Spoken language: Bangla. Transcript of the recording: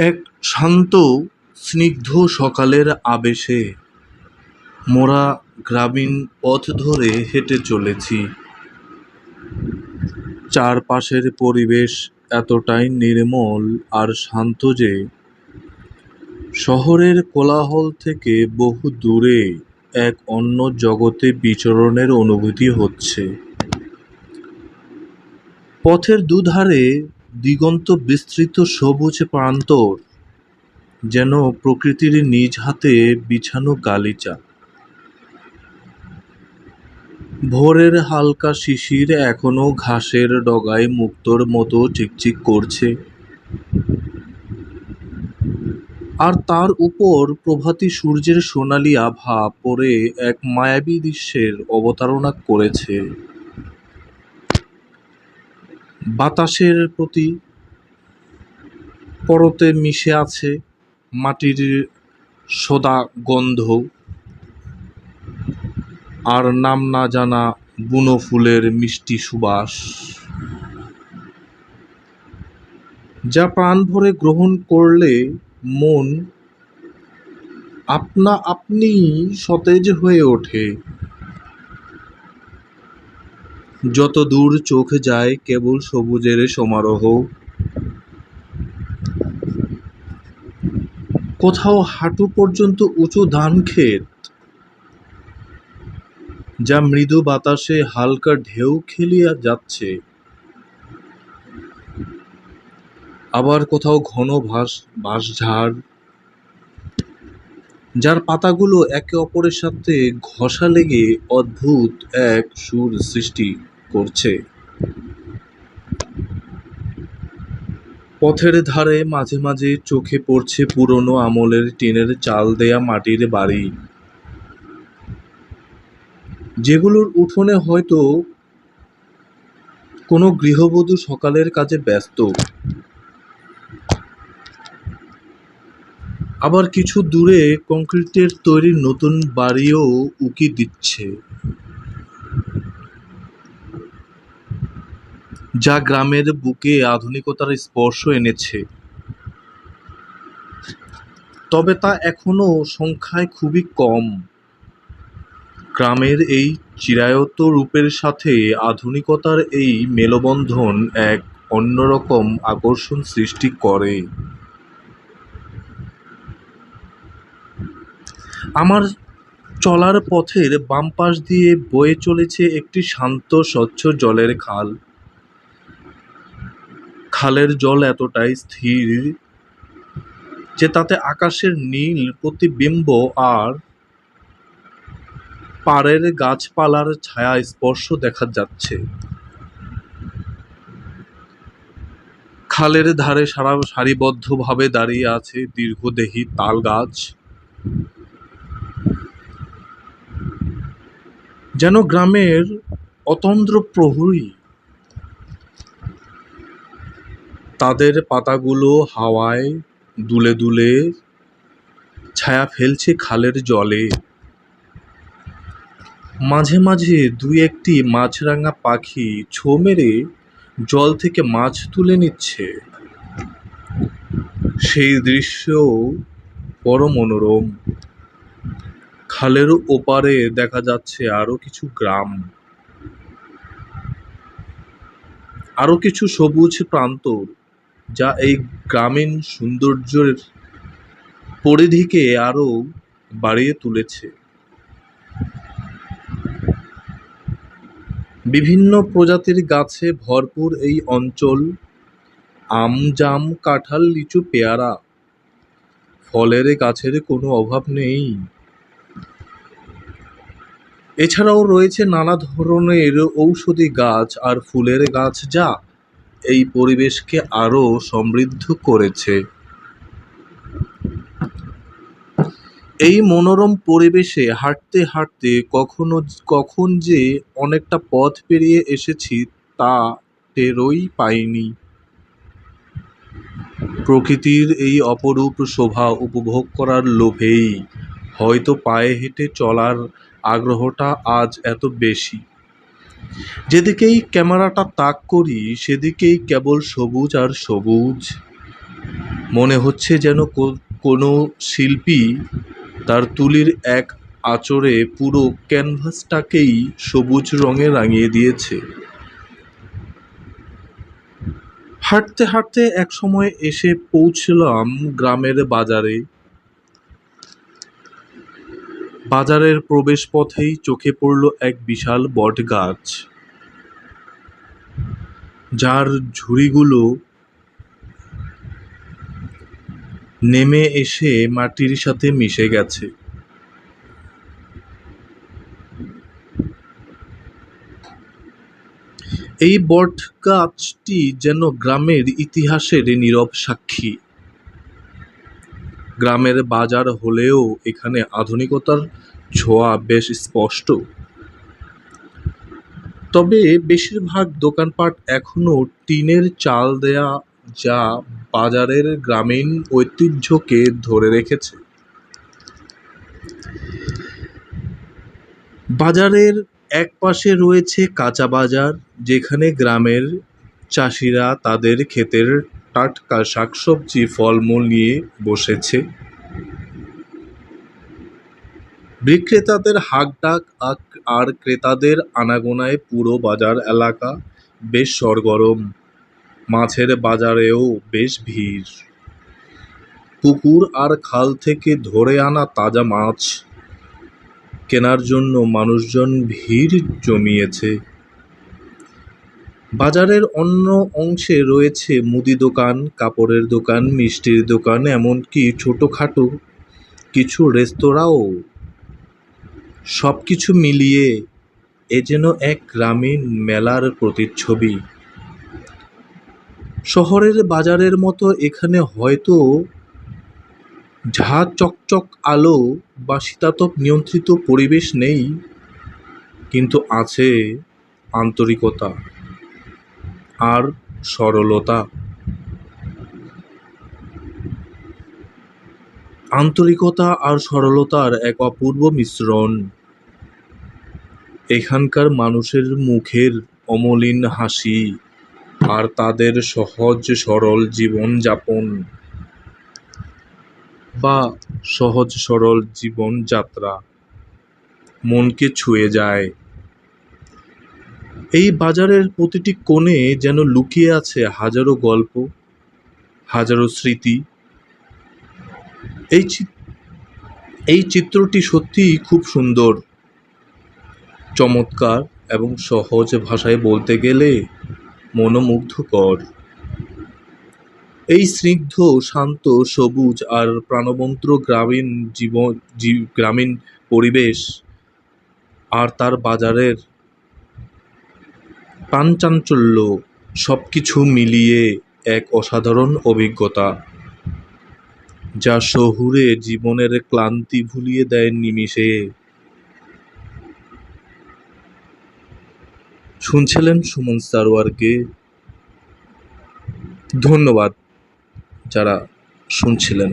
এক শান্ত, স্নিগ্ধ সকালের আবেশে মোরা গ্রামীণ পথ ধরে হেঁটে চলেছি। চারপাশের পরিবেশ এতটাই নির্মল আর শান্ত যে শহরের কোলাহল থেকে বহু দূরে এক অন্য জগতে বিচরণের অনুভূতি হচ্ছে। পথের দুধারে দিগন্ত বিস্তৃত সবুজ প্রান্তর, যেন প্রকৃতির নিজ হাতে বিছানো গালিচা। ভোরের হালকা শিশির এখনও ঘাসের ডগায় মুক্তোর মতো চিকচিক করছে। আর তার উপর প্রভাতী সূর্যের সোনালি আভা পড়ে এক মায়াবী দৃশ্যের অবতারণা করেছে। বাতাসের প্রতি পরতে মিশে আছে মাটির সোদা গন্ধ। আর নাম না জানা বুনো ফুলের মিষ্টি সুবাস। যা প্রাণ ভরে গ্রহণ করলে মন আপনা আপনিই সতেজ হয়ে ওঠে। যত দূর চোখ যায়, কেবল সবুজের সমারোহ। কোথাও হাঁটু পর্যন্ত উঁচু ধান ক্ষেত, যা মৃদু বাতাসে হালকা ঢেউ খেলিয়া যাচ্ছে। আবার কোথাও ঘন ভাস বাঁশঝাড়, যার পাতাগুলো একে অপরের সাথে ঘষা লেগে অদ্ভুত এক সুর সৃষ্টি। করছে। পথের ধারে মাঝে মাঝে চোখে পড়ছে পুরনো আমলের টিনের চাল দেয়া মাটির বাড়ি। যেগুলোর উঠোনে হয়তো কোনো গৃহবধূ সকালের কাজে ব্যস্ত। আবার কিছু দূরে কংক্রিটের তৈরি নতুন বাড়িও উকি দিচ্ছে। যা গ্রামের বুকে আধুনিকতার স্পর্শ এনেছে। তবে তা এখনও সংখ্যায় খুবই কম। গ্রামের এই চিরায়ত রূপের সাথে আধুনিকতার এই মেলবন্ধন এক অন্যরকম আকর্ষণ সৃষ্টি করে। আমার চলার পথের বাম পাশ দিয়ে বয়ে চলেছে একটি শান্ত, স্বচ্ছ জলের খাল। খালের জল এতটাই স্থির যে তাতে আকাশের নীল প্রতিবিম্ব আর পাড়ের গাছপালার ছায়া স্পর্শ দেখা যাচ্ছে। খালের ধারে সারা সারিবদ্ধভাবে দাঁড়িয়ে আছে দীর্ঘদেহী তাল গাছ। যেন গ্রামের অতন্দ্র প্রহরী তাদের পাতাগুলো হাওয়ায় দুলে দুলে ছায়া ফেলছে খালের জলে। মাঝে মাঝে দুই একটি মাছরাঙা পাখি ছো মেরে জল থেকে মাছ তুলে নিচ্ছে। সেই দৃশ্যও বড় মনোরম। খালের ওপারে দেখা যাচ্ছে আরও কিছু গ্রাম। আরও কিছু সবুজ প্রান্তর। যা এই গ্রামীণ সৌন্দর্যের পরিধিকে আরও বাড়িয়ে তুলেছে। বিভিন্ন প্রজাতির গাছে ভরপুর এই অঞ্চল আম জাম কাঁঠাল, লিচু, পেয়ারা, ফলের গাছের কোনো অভাব নেই। এছাড়াও রয়েছে নানা ধরনের ঔষধি গাছ আর ফুলের গাছ যা এই পরিবেশকে আরও সমৃদ্ধ করেছে। এই মনোরম পরিবেশে হাঁটতে হাঁটতে কখনো, কখন যে অনেকটা পথ পেরিয়ে এসেছি তা টেরই পাইনি। প্রকৃতির এই অপরূপ শোভা উপভোগ করার লোভেই হয়তো পায়ে হেঁটে চলার আগ্রহটা আজ এত বেশি। যেদিকেই ক্যামেরাটা তাক করি, সেদিকেই কেবল সবুজ আর সবুজ। মনে হচ্ছে যেন কোনো শিল্পী তার তুলির এক আঁচড়ে পুরো ক্যানভাসটাকেই সবুজ রঙে রাঙিয়ে দিয়েছে। হাঁটতে হাঁটতে এক সময় এসে পৌঁছলাম গ্রামের বাজারে। বাজারের প্রবেশপথেই চোখে পড়ল এক বিশাল বট গাছ যার ঝুড়িগুলো নেমে এসে মাটির সাথে মিশে গেছে। এই বট গাছটি যেন গ্রামের ইতিহাসের নীরব সাক্ষী। গ্রামের বাজার হলেও এখানে আধুনিকতার ছোঁয়া বেশ স্পষ্ট। তবে বেশিরভাগ দোকানপাট এখনও টিনের চাল দেয়া যা বাজারের গ্রামীণ ঐতিহ্যকে ধরে রেখেছে। বাজারের এক পাশে রয়েছে কাঁচা বাজার, যেখানে গ্রামের চাষিরা তাদের ক্ষেতের টাটকা শাকসবজি ফলমূল নিয়ে বসেছে। বিক্রেতাদের হাঁকডাক আর ক্রেতাদের আনাগোনায় পুরো বাজার এলাকা বেশ সরগরম। মাছের বাজারেও বেশ ভিড়। পুকুর আর খাল থেকে ধরে আনা তাজা মাছ কেনার জন্য মানুষজন ভিড় জমিয়েছে। বাজারের অন্য অংশে রয়েছে মুদি দোকান, কাপড়ের দোকান, মিষ্টির দোকান, এমনকি ছোটোখাটো কিছু রেস্তোরাঁও। সব কিছু মিলিয়ে এ যেন এক গ্রামীণ মেলার প্রতিচ্ছবি। শহরের বাজারের মতো এখানে হয়তো ঝা চকচক আলো বা শীতাতপ নিয়ন্ত্রিত পরিবেশ নেই, কিন্তু আছে আন্তরিকতা। আর সরলতা। আন্তরিকতা আর সরলতার এক অপূর্ব মিশ্রণ। এখানকার মানুষের মুখের অমলিন হাসি আর তাদের সহজ সরল জীবনযাপন বা সহজ সরল জীবনযাত্রা মনকে ছুঁয়ে যায়। এই বাজারের প্রতিটি কোণে যেন লুকিয়ে আছে হাজারো গল্প, হাজারো স্মৃতি। এই এই চিত্রটি সত্যিই খুব সুন্দর, চমৎকার এবং সহজ ভাষায় বলতে গেলে মনোমুগ্ধকর। এই স্নিগ্ধ, শান্ত, সবুজ আর প্রাণবন্ত গ্রামীণ জীবন গ্রামীণ পরিবেশ আর তার বাজারের প্রাণচাঞ্চল্য সব কিছু মিলিয়ে এক অসাধারণ অভিজ্ঞতা, যা শহুরে জীবনের ক্লান্তি ভুলিয়ে দেয় নিমিষে। শুনছিলেন সুমন সারোয়ারকে ধন্যবাদ যারা শুনছিলেন।